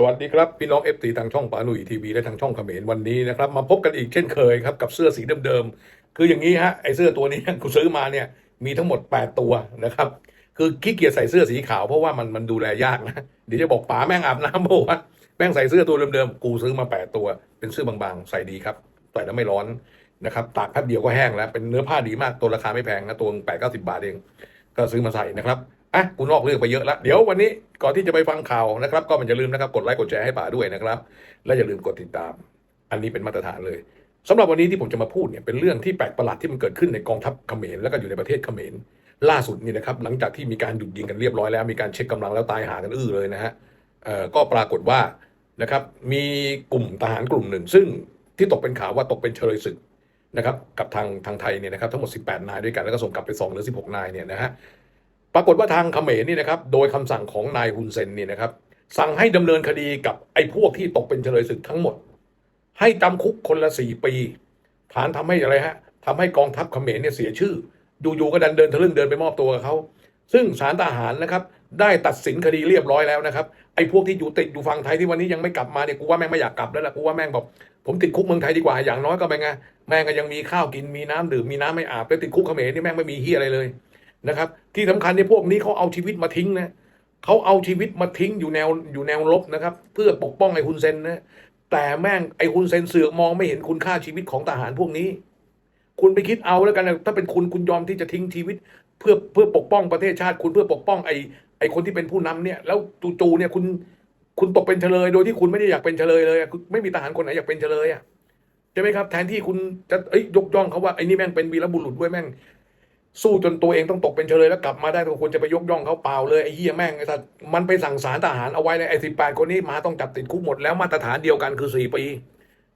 สวัสดีครับพี่น้องเอฟตีทางช่องปาหนุ่ยทีวีและทางช่องเขมรวันนี้นะครับมาพบกันอีกเช่นเคยครับกับเสื้อสีเดิมๆคืออย่างนี้ฮะไอเสื้อตัวนี้กูซื้อมาเนี่ยมีทั้งหมด 8 ตัวนะครับคือขี้เกียจใส่เสื้อสีขาวเพราะว่ามันมันดูแลยากนะเดี๋ยวจะบอกป๋าแม่งอาบน้ำบอกว่าแม่งใส่เสื้อตัวเดิมๆกูซื้อมา 8 ตัว เป็นเสื้อบางๆ ใส่ดีครับใส่แล้วไม่ร้อนนะครับตากแป๊บเดียวก็แห้งแล้วเป็นเนื้อผ้าดีมากตัวราคาไม่แพงนะตัวแปดเก้าสิบาทเอง ก็ซื้อมาใส่นะครับ อะกูนอกเรื่องไปเยอะแล้วเดี๋ยววันนี้ก่อนที่จะไปฟังข่าวนะครับ ก็มันอย่าลืมนะครับกดไลค์กดแชร์ให้ป่าด้วยนะครับ และอย่าลืมกดติดตาม อันนี้เป็นมาตรฐานเลยสำหรับวันนี้ที่ผมจะมาพูดเนี่ยเป็นเรื่องที่แปลกประหลาดที่มันเกิดขึ้นในกองทัพเขมรแล้วก็อยู่ในประเทศเขมรล่าสุดนี่นะครับหลังจากที่มีการหยุดยิงกันเรียบร้อยแล้วมีการเช็คกำลังแล้วตายหากันอื้อเลยนะฮะก็ปรากฏว่านะครับมีกลุ่มทหารกลุ่มหนึ่ง ซึ่งที่ตกเป็นข่าวว่าตกเป็นเฉลยศึกนะครับกับทางทางไทยเนี่ยนะครับทั้งหมด 18 นายด้วยกันแล้วก็ส่งกลับไป2หรือ 16 นายเนี่ยนะฮะ ปรากฏว่าทางเขมรนี่นะครับโดยคำสั่งของนายฮุนเซนนี่นะครับสั่งให้ดำเนินคดีกับไอ้พวกที่ตกเป็นเฉลยศึกทั้งหมด ให้จำคุกคนละสี่ปี ฐานทำให้อะไรฮะทำให้กองทัพเขมรเนี่ยเสียชื่อ อยู่ๆก็ดันเดินทะลึ่งเดินไปมอบตัวกับเขาซึ่งศาลทหารนะครับได้ตัดสินคดีเรียบร้อยแล้วนะครับไอ้พวกที่อยู่ติดอยู่ฝั่งไทยที่วันนี้ยังไม่กลับมาเนี่ยกูว่าแม่งไม่อยากกลับแล้วล่ะกูว่าแม่งบอกผมติดคุกเมืองไทยดีกว่าอย่างน้อยก็เป็นไงแม่งก็ยังมีข้าวกินมีน้ำดื่มมีน้ำไม่อาบแล้วติดคุกเขมรนี่แม่งไม่มีเฮียอะไรเลย นะครับ ที่สำคัญในพวกนี้เขาเอาชีวิตมาทิ้งนะเขาเอาชีวิตมาทิ้งอยู่แนวอยู่แนวลบนะครับ เพื่อปกป้องไอ้ฮุนเซนนะแต่แม่งไอ้ฮุนเซนเสือกมองไม่เห็นคุณค่าชีวิตของทหารพวกนี้ คุณไปคิดเอาแล้วกันนะถ้าเป็นคุณคุณยอมที่จะทิ้งชีวิต เพื่อเพื่อปกป้องประเทศชาติ คุณเพื่อปกป้องไอ้ไอ้คนที่เป็นผู้นำเนี่ย แล้วจู่ๆเนี่ยคุณคุณตกเป็นเฉลย โดยที่คุณไม่ได้อยากเป็นเฉลยเลยไม่มีทหารคนไหนอยากเป็นเฉลยอะใช่ไหมครับ แทนที่คุณจะเอ้ยยกย่องเขาว่าไอ้นี่แม่งเป็นวีรบุรุษด้วยแม่ง สู้จนตัวเองต้องตกเป็นเฉลยแล้วกลับมาได้ตัวควรจะไปยกย่องเขาเปล่าเลยไอ้เหี้ยแม่งไอ้สัตว์มันไปสั่งสารทหารเอาไว้เลยไอ้สิบแปดคนนี้มาต้องจับติดคุกหมดแล้วมาตรฐานเดียวกันคือสี่ปี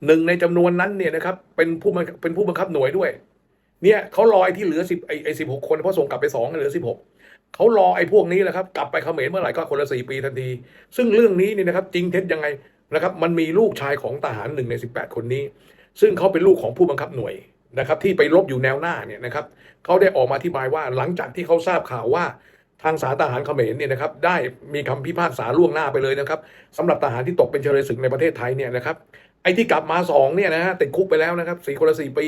หนึ่งในจำนวนนั้นเนี่ยนะครับเป็นผู้เป็นผู้บังคับหน่วยด้วย เนี่ยเขารอไอ้ที่เหลือสิบไอ้ไอ้สิบหกคนเพราะส่งกลับไปสองเหลือสิบหกเขารอไอ้พวกนี้แหละครับกลับไปเขมรเมื่อไหร่ก็คนละสี่ปีทันที ซึ่งเรื่องนี้เนี่ยนะครับจริงเท็จยังไงนะครับมันมีลูกชายของทหารหนึ่งในสิบแปดคนนี้ ซึ่งเขาเป็นลูกของผู้บังคับหน่วย นะครับที่ไปรบอยู่แนวหน้าเนี่ยนะครับเขาได้ออกมาอธิบายว่าหลังจากที่เขาทราบข่าวว่าทางสารทหารเขมรเนี่ยนะครับได้มีคำพิพากษาล่วงหน้าไปเลยนะครับสำหรับทหารที่ตกเป็นเฉลยศึกในประเทศไทยเนี่ยนะครับไอ้ที่กลับมาสองเนี่ยนะฮะติดคุกไปแล้วนะครับสี่คนละสี่ปี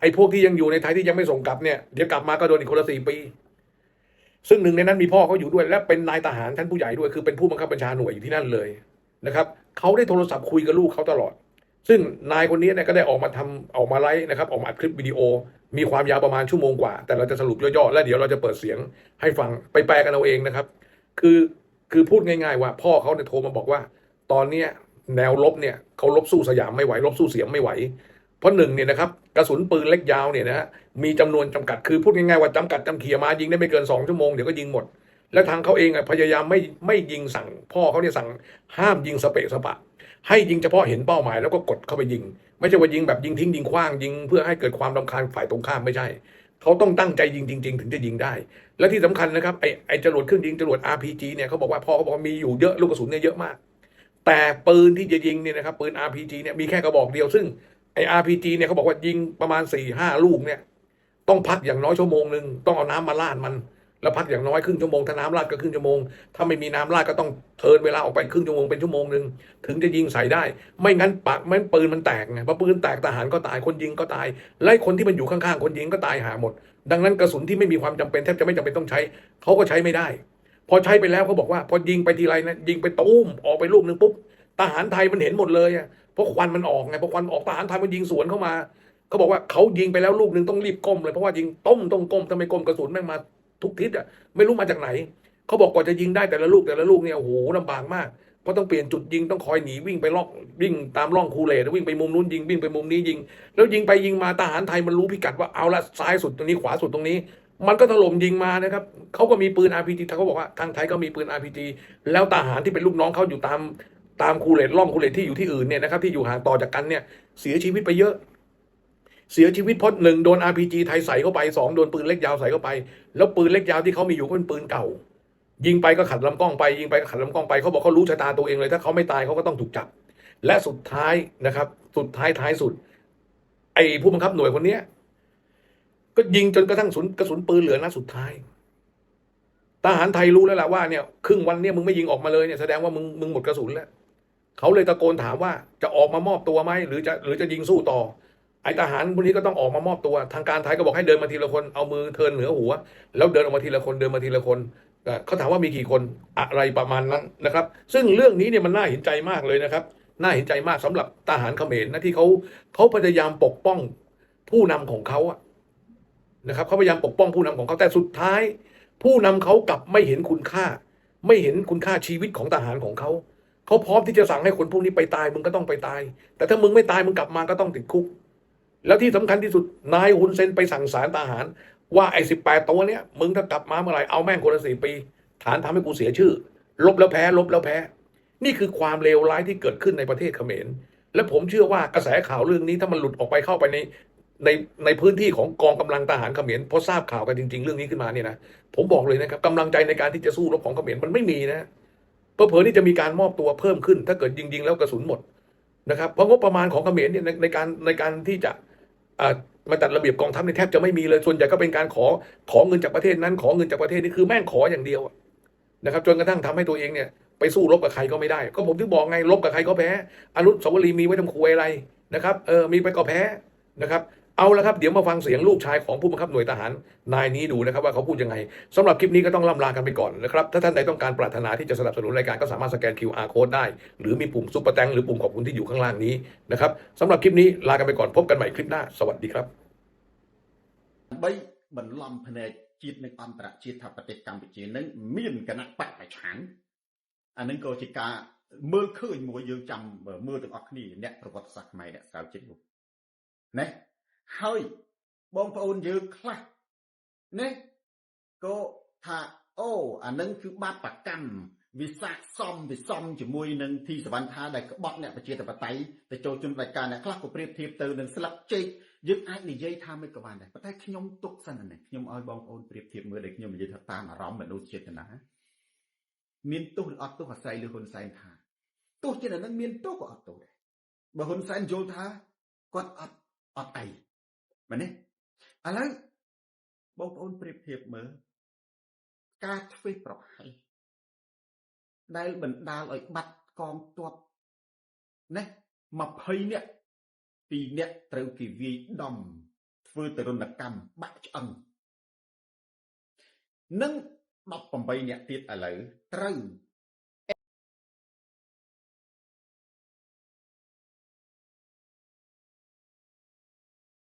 ไอ้พวกที่ยังอยู่ในไทยที่ยังไม่ส่งกลับเนี่ยเดี๋ยวกลับมาก็โดนอีกคนละสี่ปี ซึ่งหนึ่งในนั้นมีพ่อเขาอยู่ด้วย และเป็นนายทหารท่านผู้ใหญ่ด้วยคือเป็นผู้บังคับบัญชาหน่วยอยู่ที่นั่นเลยนะครับเขาได้โทรศัพท์คุยกับลูกเขาตลอด ซึ่งนายคนนี้เนี่ยก็ได้ออกมาทำออกมาไลฟ์นะครับออกมาอัดคลิปวิดีโอ มีความยาวประมาณชั่วโมงกว่า แต่เราจะสรุปย่อๆ แล้วเดี๋ยวเราจะเปิดเสียงให้ฟังไปแปลกันเอาเองนะครับ คือคือพูดง่ายๆว่าพ่อเขาเนี่ยโทรมาบอกว่า ตอนเนี้ยแนวลบเนี่ยเขาลบสู้สยามไม่ไหวลบสู้เสียมไม่ไหว เพราะหนึ่งเนี่ยนะครับกระสุนปืนเล็กยาวเนี่ยนะฮะมีจำนวนจำกัดคือพูดง่ายๆว่าจำกัดจำเขียมายิงได้ไม่เกินสองชั่วโมงเดี๋ยวก็ยิงหมด แล้วทางเขาเองอะพยายามไม่ไม่ยิงสั่ง พ่อเขาเนี่ยสั่งห้ามยิงสเปะสปะ ให้ยิงเฉพาะเห็นเป้าหมายแล้วก็กดเข้าไปยิง ไม่ใช่ว่ายิงแบบยิงทิ้งยิงขว้างยิง เพื่อให้เกิดความรำคาญฝ่ายตรงข้ามไม่ใช่ เขาต้องตั้งใจยิงจริง ๆ ถึงจะยิงได้ และที่สำคัญนะครับไอ้ไอ้จรวดเครื่องยิงจรวด RPG เนี่ยเขาบอกว่าพ่อเขาบอกมีอยู่เยอะลูกกระสุนเนี่ยเยอะมาก แต่ปืนที่จะยิงเนี่ยนะครับปืน RPG เนี่ยมีแค่กระบอกเดียวซึ่งไอ้ RPG เนี่ยเขาบอกว่ายิงประมาณ4ี่ห้าลูกเนี่ยต้องพักอย่างน้อยชั่วโมงหนึ่งต้องเอาน้ำมาราดมัน แล้วพักอย่างน้อยครึ่งชั่วโมงถ้าน้ำราดก็ครึ่งชั่วโมง ถ้าไม่มีน้ำราดก็ต้องเทินเวลาออกไปครึ่งชั่วโมงเป็นชั่วโมงหนึ่งถึงจะยิงใส่ได้ ไม่งั้นปากมันปืนมันแตกไงพอปืนแตกทหารก็ตายคนยิงก็ตายไล่คนที่มันอยู่ข้างๆคนยิงก็ตายหาหมด ดังนั้นกระสุนที่ไม่มีความจำเป็นแทบจะไม่จำเป็นต้องใช้เขาก็ใช้ไม่ได้ พอใช้ไปแล้วเขาบอกว่า พอยิงไปทีไรนะยิงไปตุ้มออกไปลูกหนึ่งปุ๊บทหารไทยมันเห็นหมดเลยอะเพราะควันมันออกไงพอควันออกทหารไทยมันยิงสวนเข้ามาเขาบอกว่าเขายิงไปแล้วลูกหนึ่งต้องรีบก้มเลยเพราะว่ายิงต้มต้องก้มถ้าไมก้มกระสุนแม่งมา ทุกทิศอะไม่รู้มาจากไหนเขาบอกกว่าจะยิงได้แต่ละลูกแต่ละลูกเนี่ยโอ้โหลำบากมากเพราะต้องเปลี่ยนจุดยิงต้องคอยหนีวิ่งไปล็อกวิ่งตามร่องคูเลตวิ่งไปมุมนู้นยิงวิ่งไปมุมนี้ยิง แล้วยิงไปยิงมาทหารไทยมันรู้พิกัดว่าเอาละซ้ายสุดตรงนี้ขวาสุดตรงนี้ มันก็ถล่มยิงมานะครับเขาก็มีปืน RPG เขาบอกว่าทางไทยก็มีปืน RPG แล้วทหารที่เป็นลูกน้องเขาอยู่ตามตามคูเลตล่องคูเลตที่อยู่ที่อื่นเนี่ยนะครับที่อยู่ห่างต่อจากกันเนี่ยเสียชีวิตไปเยอะ เสียชีวิตเพราะหนึ่งโดน RPG ไทยใส่เข้าไปสองโดนปืนเล็กยาวใส่เข้าไป แล้วปืนเล็กยาวที่เขามีอยู่ก็เป็นปืนเก่า ยิงไปก็ขัดลำกล้องไป ยิงไปก็ขัดลำกล้องไปเขาบอกเขารู้ชะตาตัวเองเลย ถ้าเขาไม่ตายเขาก็ต้องถูกจับ และสุดท้ายนะครับ สุดท้ายท้ายสุด ไอ้ผู้บังคับหน่วยคนเนี้ยก็ยิงจนกระทั่งสุนกระสุนปืนเหลือนัดสุดท้ายทหารไทยรู้แล้วล่ะว่าเนี่ยครึ่งวันเนี่ยมึงไม่ยิงออกมาเลยเนี่ยแสดงว่ามึงมึงหมดกระสุนแล้วเขาเลยตะโกนถามว่าจะออกมามอบตัวไหมหรือจะหรือจะยิงสู้ต่อ ไอทหารพวกนี้ก็ต้องออกมามอบตัว ทางการไทยก็บอกให้เดินมาทีละคนเอามือเทินเหนือหัว แล้วเดินออกมาทีละคนเดินมาทีละคนเขาถามว่ามีกี่คนอะไรประมาณนั้นนะครับ ซึ่งเรื่องนี้เนี่ยมันน่าเห็นใจมากเลยนะครับ น่าเห็นใจมากสำหรับทหารเขมรนะที่เขาเขาพยายามปกป้องผู้นำของเขาอะนะครับเขาพยายามปกป้องผู้นำของเขาแต่สุดท้าย ผู้นำเขากลับไม่เห็นคุณค่า ไม่เห็นคุณค่าชีวิตของทหารของเขาเขาพร้อมที่จะสั่งให้คนพวกนี้ไปตายมึงก็ต้องไปตาย แต่ถ้ามึงไม่ตายมึงกลับมาก็ต้องติดคุก แล้วที่สำคัญที่สุดนายฮุนเซนไปสั่งสารทหาร ว่าไอ้สิบแปดตัวเนี้ยมึงถ้ากลับมาเมื่อไหร่เอาแม่งคนละสี่ปี ฐานทำให้กูเสียชื่อ ลบแล้วแพ้ ลบแล้วแพ้ นี่คือความเลวร้ายที่เกิดขึ้นในประเทศเขมร และผมเชื่อว่ากระแสข่าวเรื่องนี้ถ้ามันหลุดออกไปเข้าไปในในในพื้นที่ของกองกำลังทหารเขมรพอทราบข่าวกันจริง ๆ เรื่องนี้ขึ้นมาเนี่ยนะผมบอกเลยนะครับกำลังใจในการที่จะสู้รบของเขมรมันไม่มีนะเพอเพอๆนี่จะมีการมอบตัวเพิ่มขึ้น ถ้าเกิดยิงๆแล้วกระสุนหมดนะครับเพราะงบประมาณของเขมรเนี่ยในในการในการที่จะ มาจัดระเบียบกองทัพในแทบจะไม่มีเลยส่วนใหญ่ก็เป็นการขอขอเงินจากประเทศนั้น ขอเงินจากประเทศนี้คือแม่งขออย่างเดียวนะครับ จนกระทั่งทำให้ตัวเองเนี่ยไปสู้รบกับใครก็ไม่ได้ ก็ผมถึงบอกไงรบกับใครก็แพ้อนุสาวรีย์มีไว้ทำควยอะไรนะครับเออมีไปก็แพ้นะครับ เอาละครับเดี๋ยวมาฟังเสียงลูกชายของผู้บังคับหน่วยทหารนายนี้ดูนะครับ ว่าเขาพูดยังไงสำหรับคลิปนี้ก็ต้องล่ำลากันไปก่อนนะครับถ้าท่านใดต้องการปรารถนาที่จะสนับสนุนรายการก็สามารถสแกน QR code ได้ หรือมีปุ่มซุปเปอร์แตงหรือปุ่มขอบคุณที่อยู่ข้างล่างนี้นะครับสำหรับคลิปนี้ลากันไปก่อนพบกันใหม่คลิปหน้าสวัสดีครับ ដើម្បីបន្លំភ្នែកជាតិនិងអន្តរជាតិថាប្រទេសកម្ពុជានឹងមានគណៈបកប្រឆាំងអានឹងក៏ជាការមើលឃើញមួយយើងចាំមើលទាំងអស់គ្នាអ្នកប្រវត្តិសាស្ត្រខ្មែរអ្នកស្រាវជ្រាវណា ហើយបងប្អូនយើងខ្លះណាក៏ថាអូអានឹងគឺបាបកម្មវិសាខសំវិសំជាមួយនឹងទីសវណ្ណថាដែលក្បត់អ្នកប្រជាធិបតេយ្យទៅចូលជំនរការអ្នកខ្លះក៏ប្រៀបធៀបទៅនឹងស្លឹកចេកយើងអាចនិយាយថាមិនក៏បានដែរប៉ុន្តែខ្ញុំទុកសិនណាខ្ញុំឲ្យបងប្អូនប្រៀបធៀបមើលដែលខ្ញុំនិយាយថាតាមអារម្មណ៍មនុស្សចេតនាមានទោសឬអត់ទោសអាស្រ័យលើហ៊ុនសែនថាទោះជានៅនឹងមានទោសក៏អត់ទោសដែរបើហ៊ុនសែនយល់ថាគាត់អត់អត់អី មែនទេឥឡូវបងប្អូនប្រៀបធៀបមើលការធ្វេសប្រហែសដែលបណ្ដាលឲ្យបាត់កងទ័ពណា20នាក់ពីរអ្នកត្រូវគេវាយដំធ្វើទរណកម្មបាក់ឆ្អឹងនិង18អ្នកទៀតឥឡូវត្រូវ